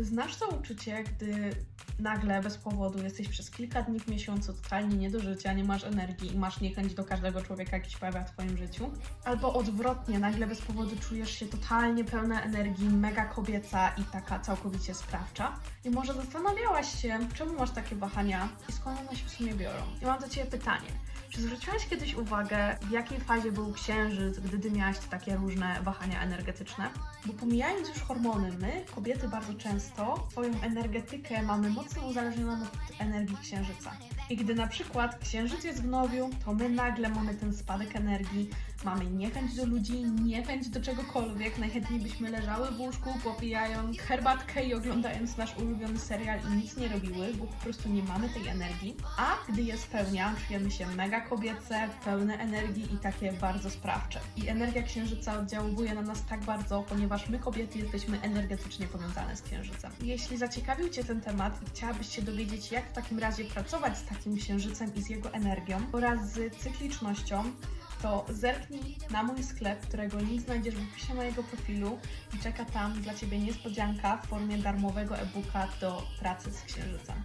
Znasz to uczucie, gdy nagle bez powodu jesteś przez kilka dni w miesiącu totalnie nie do życia, nie masz energii i masz niechęć do każdego człowieka, jaki się pojawia w Twoim życiu? Albo odwrotnie, nagle bez powodu czujesz się totalnie pełna energii, mega kobieca i taka całkowicie sprawcza? I może zastanawiałaś się, czemu masz takie wahania i skąd one się w sumie biorą? I mam do Ciebie pytanie. Czy zwróciłaś kiedyś uwagę, w jakiej fazie był księżyc, gdy ty miałaś takie różne wahania energetyczne? Bo pomijając już hormony, my, kobiety, bardzo często swoją energetykę mamy mocno uzależnioną od energii księżyca. I gdy na przykład księżyc jest w nowiu, to my nagle mamy ten spadek energii, mamy niechęć do ludzi, niechęć do czegokolwiek. Najchętniej byśmy leżały w łóżku, popijając herbatkę i oglądając nasz ulubiony serial i nic nie robiły, bo po prostu nie mamy tej energii. A gdy jest pełnia, czujemy się mega kobiece, pełne energii i takie bardzo sprawcze. I energia księżyca oddziałuje na nas tak bardzo, ponieważ my kobiety jesteśmy energetycznie powiązane z księżycem. Jeśli zaciekawił Cię ten temat i chciałabyś się dowiedzieć, jak w takim razie pracować z takim księżycem i z jego energią oraz z cyklicznością, to zerknij na mój sklep, którego link znajdziesz w opisie mojego profilu i czeka tam dla Ciebie niespodzianka w formie darmowego e-booka do pracy z księżycem.